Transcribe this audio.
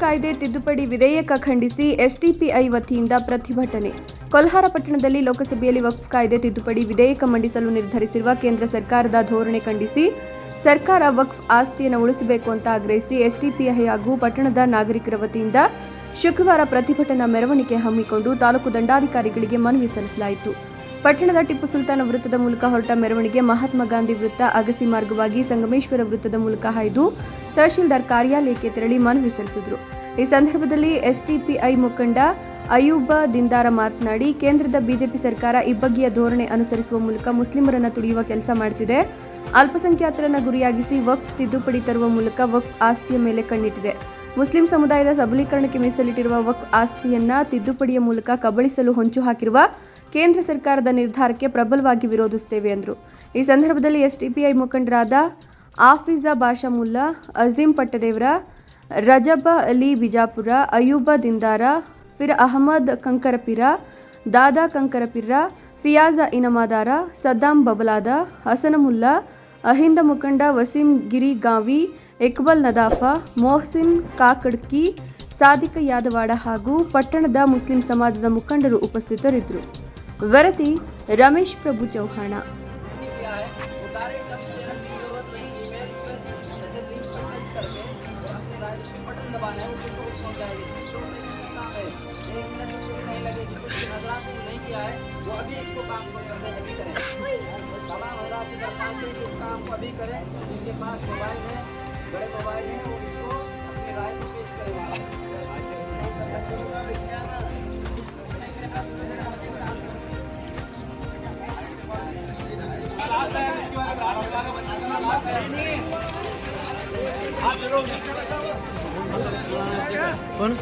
ಕಾಯ್ದೆ ತಿದ್ದುಪಡಿ ವಿಧೇಯಕ ಖಂಡಿಸಿ ಎಸ್ಡಿಪಿಐ ವತಿಯಿಂದ ಪ್ರತಿಭಟನೆ. ಕೊಲ್ಹಾರ ಪಟ್ಟಣದಲ್ಲಿ ಲೋಕಸಭೆಯಲ್ಲಿ ವಕ್ಫ್ ಕಾಯ್ದೆ ತಿದ್ದುಪಡಿ ವಿಧೇಯಕ ಮಂಡಿಸಲು ನಿರ್ಧರಿಸಿರುವ ಕೇಂದ್ರ ಸರ್ಕಾರದ ಧೋರಣೆ ಖಂಡಿಸಿ, ಸರ್ಕಾರ ವಕ್ಫ್ ಆಸ್ತಿಯನ್ನು ಉಳಿಸಬೇಕು ಅಂತ ಆಗ್ರಹಿಸಿ ಎಸ್ಡಿಪಿಐ ಹಾಗೂ ಪಟ್ಟಣದ ನಾಗರಿಕರ ವತಿಯಿಂದ ಶುಕ್ರವಾರ ಪ್ರತಿಭಟನಾ ಮೆರವಣಿಗೆ ಹಮ್ಮಿಕೊಂಡು ತಾಲೂಕು ದಂಡಾಧಿಕಾರಿಗಳಿಗೆ ಮನವಿ ಸಲ್ಲಿಸಲಾಯಿತು. ಪಟ್ಟಣದ ಟಿಪ್ಪು ಸುಲ್ತಾನ ವೃತ್ತದ ಮೂಲಕ ಹೊರಟ ಮೆರವಣಿಗೆ ಮಹಾತ್ಮ ಗಾಂಧಿ ವೃತ್ತ ಅಗಸಿ ಮಾರ್ಗವಾಗಿ ಸಂಗಮೇಶ್ವರ ವೃತ್ತದ ಮೂಲಕ ಹಾಯ್ದು ತಹಶೀಲ್ದಾರ್ ಕಾರ್ಯಾಲಯಕ್ಕೆ ತೆರಳಿ ಮನವಿ ಸಲ್ಲಿಸಿದರು. ಈ ಸಂದರ್ಭದಲ್ಲಿ ಎಸ್ಟಿಪಿಐ ಮುಖಂಡ ಅಯೂಬ ದಿಂದಾರ ಮಾತನಾಡಿ, ಕೇಂದ್ರದ ಬಿಜೆಪಿ ಸರ್ಕಾರ ಇಬ್ಬಗೆಯ ಧೋರಣೆ ಅನುಸರಿಸುವ ಮೂಲಕ ಮುಸ್ಲಿಮರನ್ನು ತುಳಿಯುವ ಕೆಲಸ ಮಾಡುತ್ತಿದೆ ಅಲ್ಪಸಂಖ್ಯಾತರನ್ನ ಗುರಿಯಾಗಿಸಿ ವಕ್ಫ್ ತಿದ್ದುಪಡಿ ತರುವ ಮೂಲಕ ವಕ್ಫ್ ಆಸ್ತಿಯ ಮೇಲೆ ಕಣ್ಣಿಟ್ಟಿದೆ. ಮುಸ್ಲಿಂ ಸಮುದಾಯದ ಸಬಲೀಕರಣಕ್ಕೆ ಮೀಸಲಿಟ್ಟಿರುವ ವಕ್ಫ್ ಆಸ್ತಿಯನ್ನ ತಿದ್ದುಪಡಿಯ ಮೂಲಕ ಕಬಳಿಸಲು ಹೊಂಚು ಹಾಕಿರುವ ಕೇಂದ್ರ ಸರ್ಕಾರದ ನಿರ್ಧಾರಕ್ಕೆ ಪ್ರಬಲವಾಗಿ ವಿರೋಧಿಸುತ್ತೇವೆ ಎಂದರು. ಈ ಸಂದರ್ಭದಲ್ಲಿ ಎಸ್ಡಿಪಿಐ ಮುಖಂಡರಾದ ಆಫೀಜಾ ಬಾಷಾಮುಲ್ಲಾ ಅಜೀಂ ಪಟ್ಟದೇವರ, ರಜಬ ಅಲಿ ಬಿಜಾಪುರ ಅಯೂಬ ದಿಂದಾರ, ಫಿರ್ ಅಹಮದ್ ಕಂಕರಪಿರ, ದಾದಾ ಕಂಕರಪಿರ, ಫಿಯಾಜ ಇನಮಾದಾರ, ಸದ್ದಾಂ ಬಬಲಾದ ಹಸನಮುಲ್ಲಾ ಅಹಿಂದ ಮುಖಂಡ ವಸೀಂ ಗಿರಿ ಗಾವಿ ಇಕ್ಬಲ್ ನದಾಫಾ, ಮೊಹಸಿನ್ ಕಾಕಡ್ಕಿ, ಸಾದಿಕ ಯಾದವಾಡ ಹಾಗೂ ಪಟ್ಟಣದ ಮುಸ್ಲಿಂ ಸಮಾಜದ ಮುಖಂಡರು ಉಪಸ್ಥಿತರಿದ್ದರು. वरदी रमेश प्रभु चौहाना। अभी करें इनके पास मोबाइल है बड़े मोबाइल हैं इसको પણ